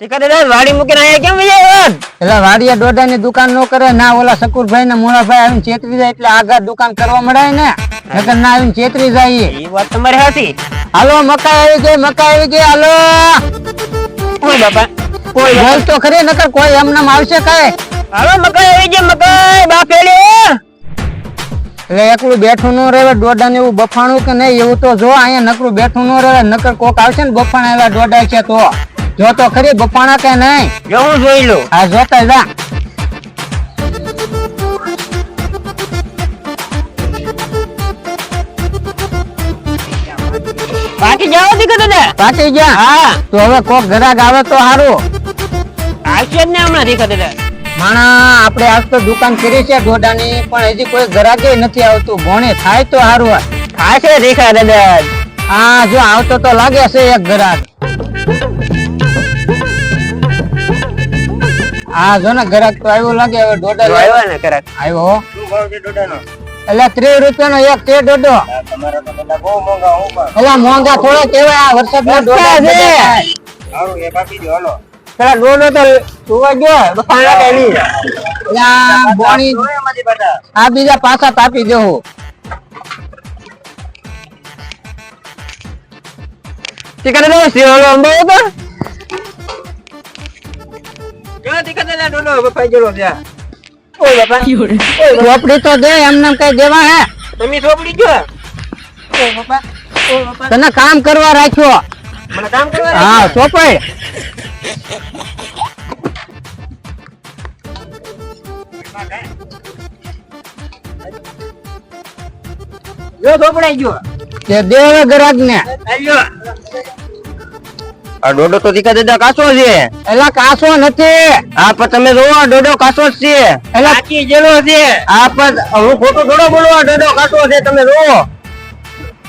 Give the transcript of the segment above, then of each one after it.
ટીકા વાડી મૂકીને અહીંયા કેમ વહી એટલે વાડિયા દોઢાની દુકાન નો કરે ના ઓલા શકુરભાઈ ને મોળાભાઈ આવીને છેતરી જાય એટલે આગળ દુકાન કરવા મળાય ને? નકર ના આવીને છેતરી જાય ઈ વાત તમારી સાચી હાલો મકાઈ આવી ગઈ મકાઈ આવી ગઈ હાલો. કોઈ બાપા કોઈ બોલ તો ખરી નકર કોઈ એમ નામ આવશે કઈ? હાલો મકાઈ આવી ગઈ મકાઈ બાફેલી એટલે એકલું બેઠું ન રહે દોડા ને એવું બફાણું કે નહીં એવું તો જો અહીંયા નકરું બેઠું ન રહે નકર કોક આવશે ને બફાણા એવા દોડા છે તો. જો તો ખરી બફાણા કે નહીં? જોવું જોઈ લો આ જોતા જા. બાકી જાઓ ટીકા દાદા પાટી ગયા હા. તો હવે કોક ઘરાક આવે તો સારું આવશે જ ને હમણાં ટીકા દાદા માણા આપણે આજ તો દુકાન કરી છે ગોડાની પણ હજી કોઈ ઘરાકે નથી આવતું. ભોણે થાય તો સારું ખાશે ટીકા દાદા આ જો આવતો તો લાગે છે એક ગ્રાહક. આ જો ને ગ્રાહક તો આવ્યો લાગે હવે લેવા. આવ્યા ને કરાક આવ્યો હો. એટલે ત્રીસ રૂપિયાનો એક તે દોડો. એટલે મોંઘા થોડા કેવાય આ વરસાદના દોડા છે. છે પેલા ડોડો તો જોવા ગયો બફાણા પેલી બોણી. આ બીજા પાછા તાપી દેવું અંબાવો તો. દાદા ડોડો બફાઈ ગયેલો છે ઓય બાપા. ચોપડી તો દે એમને કઈ દેવા હે? તમે ચોપડી ગયો ઓય બાપા. ઓય બાપા. તને કામ કરવા રાખ્યો. મને કામ કરવા હા ચોપડ. જો ચોપડાઈ ગયો. તે દે હવે ને. આલ્યો આ ડોડો તો દીકા દાદા કાચો છે. એલા કાસો નથી. આ પણ તમે જોવો આ ડોડો કાચો જ છે. એલા કાચી જેલો છે. આ પણ હું ખોટો થોડો બોલું આ ડોડો કાચો છે તમે જોવો.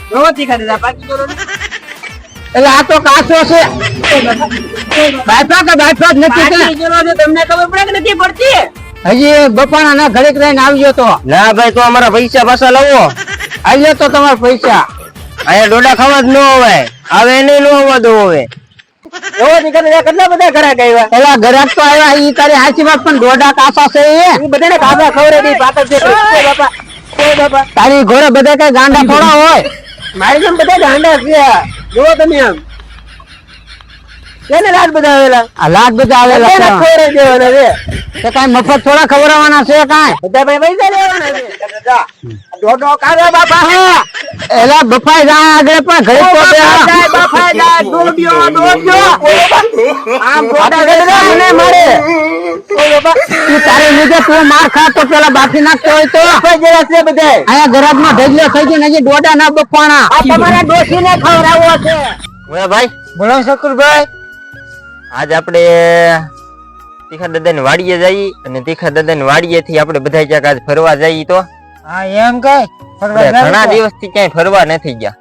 જોવો દીકા દાદા પાકી જેલો એટલે આ તો કાસો છે. બાયફા કે બાયફા જ નથી છે તમને ખબર પડે કે નથી પડતી? હજી બપાણા ના ઘડીક રહીને આવજો તો. ના ભાઈ તો અમારા પૈસા પાછા લાવો. આવ્યો તો તમારા પૈસા. અહીંયા ડોડા ખાવા જ ન હોય હવે એને ન હોવા દો હવે. જોવો તીખા કેટલા બધા ઘરાક ગયા પેલા ગ્રાહક તો આવ્યા ઈ તારી હાચી વાત પણ દોઢા કાસા છે એ. એ બધાને કાકા ખવડાવી દી પાકર છે બાપા બાપા. તારી ઘોડે બધા કઈ ગાંડા થોડા હોય? મારી જેમ બધા ગાંડા છે જુઓ તમે આમ. તેને રાત બધા આવેલા આ બધા આવેલા. દેવાના તે કઈ મફત થોડા ખવડાવવાના છે કાંઈ? બધા ભાઈ પૈસા લેવાના છે. દોડો કાઢો બાપા હા. એલા બફાઈ જા આગળ પણ ઘરે તો બે. બાપા જાય દોડ્યો દોડ્યો. આમ ગોડા ગડે મને મારે. બાપા તું તારે લીધે તું માર ખા તો પેલા બાફી નાખતો હોય તો. કોઈ જેવા છે બધે આયા ગરાજમાં ઢગલો થઈ ગયો નજી ડોડા ના બફાણા. આ તમારા ડોશીને ખવરાવો છે. ઓય ભાઈ. બોલો શકુરભાઈ. આજ આપણે તીખા દાદા ની વાડીએ જઈએ અને તીખા દાદા ની વાડીએ થી આપણે બધા ક્યાંક આજ ફરવા જઈએ તો. હા એમ કઈ? ઘણા દિવસથી ક્યાંય ફરવા નથી ગયા.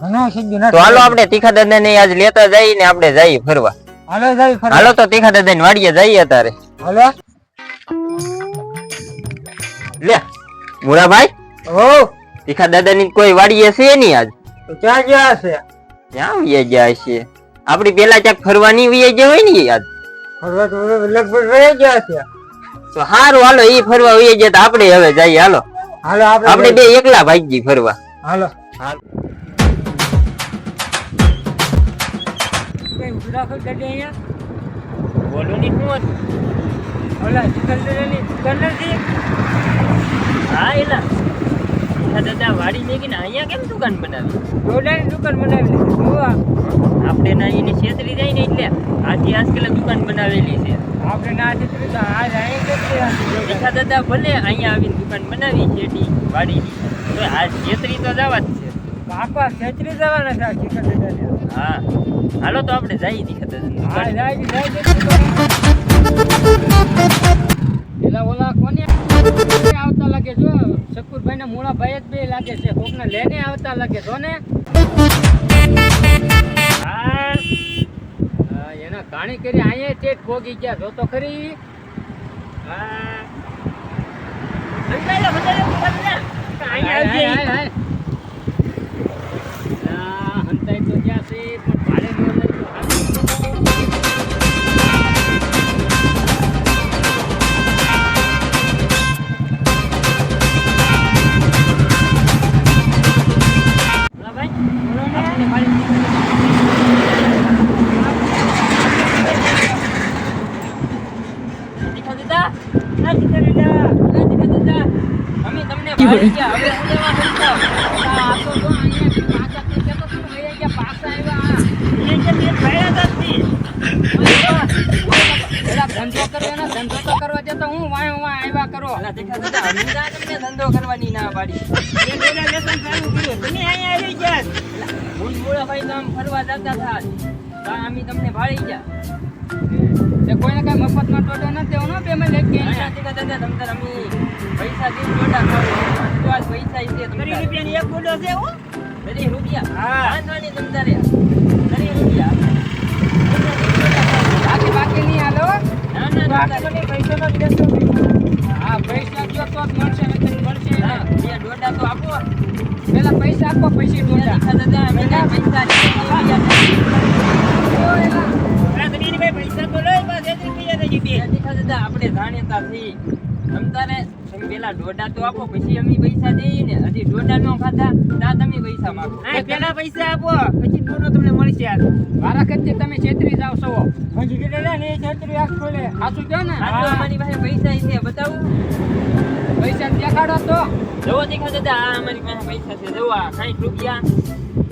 ઘણું સીધું તો હાલો આપણે તીખા દાદા ને આજ લેતા જઈએ ને આપણે જઈએ ફરવા. હાલો જઈએ ફરવા. હાલો તો તીખા દાદા ને વાડીએ જઈએ અત્યારે હાલો. લે મુરાભાઈ ઓ. તીખા દાદા ની કોઈ વાડીએ છે નહીં આજ? ક્યાં ગયા છે ક્યાં વહી ગયા છે આપડી પેલા ક્યાંક ફરવાની વહી ગયા હોય ને આજ? ફરવા તો લગભગ રહી ગયા છે તો સારું હાલો ઈ ફરવા વહી ગયા તો આપણે હવે જઈએ હાલો. હાલો આપણે આપણે બે એકલા ભાગજી ફરવા. હાલો. હાલો બોલો ની શું ઓલા સિકંદરની દુકાન નથી હા એલા. દાદા વાડી મેકીને અહીંયા કેમ દુકાન બનાવી? દોડાની દુકાન બનાવેલી આપણે ના એની છેતરી જાય ને એટલે. આથી આજકાલ દુકાન બનાવેલી છે. આપણે ના દીકરી તો અહીં કેટલી તીખા દાદા ભલે અહીંયા આવીને દુકાન બનાવી શેઠી વાડીની તો આ છેતરી તો જવા જ છે. બાપા ખેતરી જવાના છે હા. હાલો તો આપણે જઈએ દાદાની હા. જાય જાય પેલા ઓલા કોને આવતા લાગે જો શકુરભાઈ ના મોળા ભાઈ જ બે લાગે છે. કોક ને લેને આવતા લાગે જો ને હા. અને કરી અહીંયા ચેટ ભોગી ગયા. જો તો ખરી. હંતાઈ તો ગયા છે પણ Thank you. પેલા ધંધો કરો એનો ધંધો તો કરવા દે તો હું વાય વાય આવ્યા કરો. તમને ધંધો કરવાની ના પાડી. તમે અહીંયા આવી ગયા. હું ભાઈ આમ ફરવા જતા હતા. તા અમે તમને ભાળી ગયા. કોઈને કઈ મફતમાં ટોટો નથી દેવો ને બે માં લઈ ના, ગયા ના, દેખા દાદા અમે પૈસા દે જોડા ખાવ તો આ પૈસા છે. તમ ત્રીસ તારે. રૂપિયાની એક બોલો છે હું. દરી રૂપિયા. હા. વાંધો નહીં તમ તારે. દરી રૂપિયા. બાકી બાકી નહીં હાલો. ના ના બાકી પૈસા તો દેશો હા પૈસા જો તો મળશે નહીં મળશે ના, બે દોડા તો આપો. પેલા પૈસા આપો પૈસા દેખા દાદા અમે પૈસા આપણે જાણીતા છીએ. તમ તારે તમે પેલા ડોડા તો આપો પછી અમે પૈસા દઈએ ને હજી ડોડા નો ખાધા તા તમે પૈસા માંગો. હા પેલા પૈસા આપો પછી ડોડો તમને મળશે યાર. મારા ખર્ચે તમે છેતરી જાવ છો. હજી કે લે ને છેતરી આખ ખોલે સાચું કહો ને? આ તો અમારી પાસે પૈસા છે બતાવું. પૈસા દેખાડો તો. જવો દેખા દાદા આ અમારી પાસે પૈસા છે. જવો આ સાઠ રૂપિયા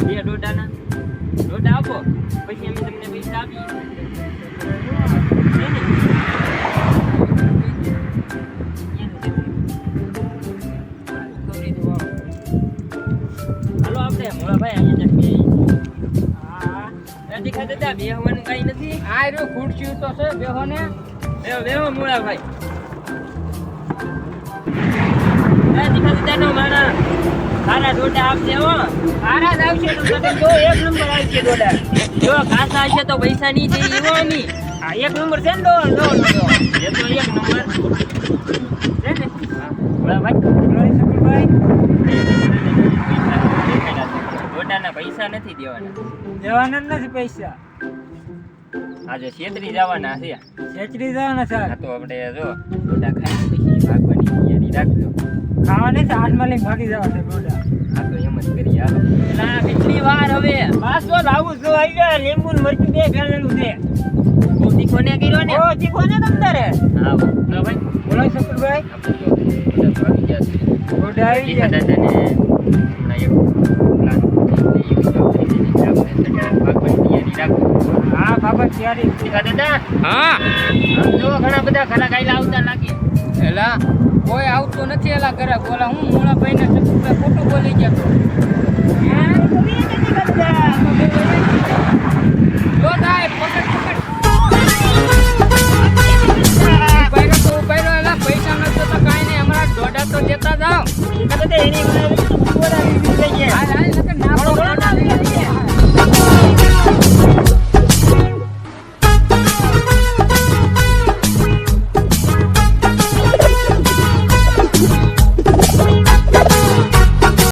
બે ડોડાના ડોડા આપો પછી અમે તમને પૈસા આપીએ. બેહવાનું કાંઈ નથી આ રહ્યું ખુરશી તો છે બેહો ને બેહો દાદાનો માણા સારા દોડા. આપશે હો જ આવશે તો તમે જો એક નંબર આવશે દોડા જો કાસા હશે તો પૈસા નહીં દઈએ એવો આ એક નંબર છે ને દો લો લો એ તો એક નંબર છે ને મોળાભાઈ રોય દોડાના પૈસા નથી દેવાના. દેવાના નથી પૈસા. આજે છેતરી જવાના છે. છેતરી જવાના સર તો આપણે જો દોડા ખાઈ પછી ભાગવાની તૈયારી રાખજો. ખાવા નહીં તો હાથમાં લઈને ભાગી જવા છે દોડા આ તો એમ જ કરી હાલો. એલા કેટલી વાર હવે? તો લાવું છું આવી ગયા લીંબુ ને મરચું બે ફેલેલું છે. બહુ તીખો ને કર્યો ને? ઓ તીખો ને તમ તારે હા મોળાભાઈ બોલો શકુરભાઈ આપણે તો આવી ગયા છે. દોડા આવી ગયા. દાદાને હમણાં એક જો ઘણા બધા ઘણા આવતા લાગે. કોઈ આવતું નથી એલા ઘરે. બોલા હું મોળા ભાઈ ને ખોટું બોલી ગયો તો. થાય પકડ પૈસા તો જતા જાઓ. એની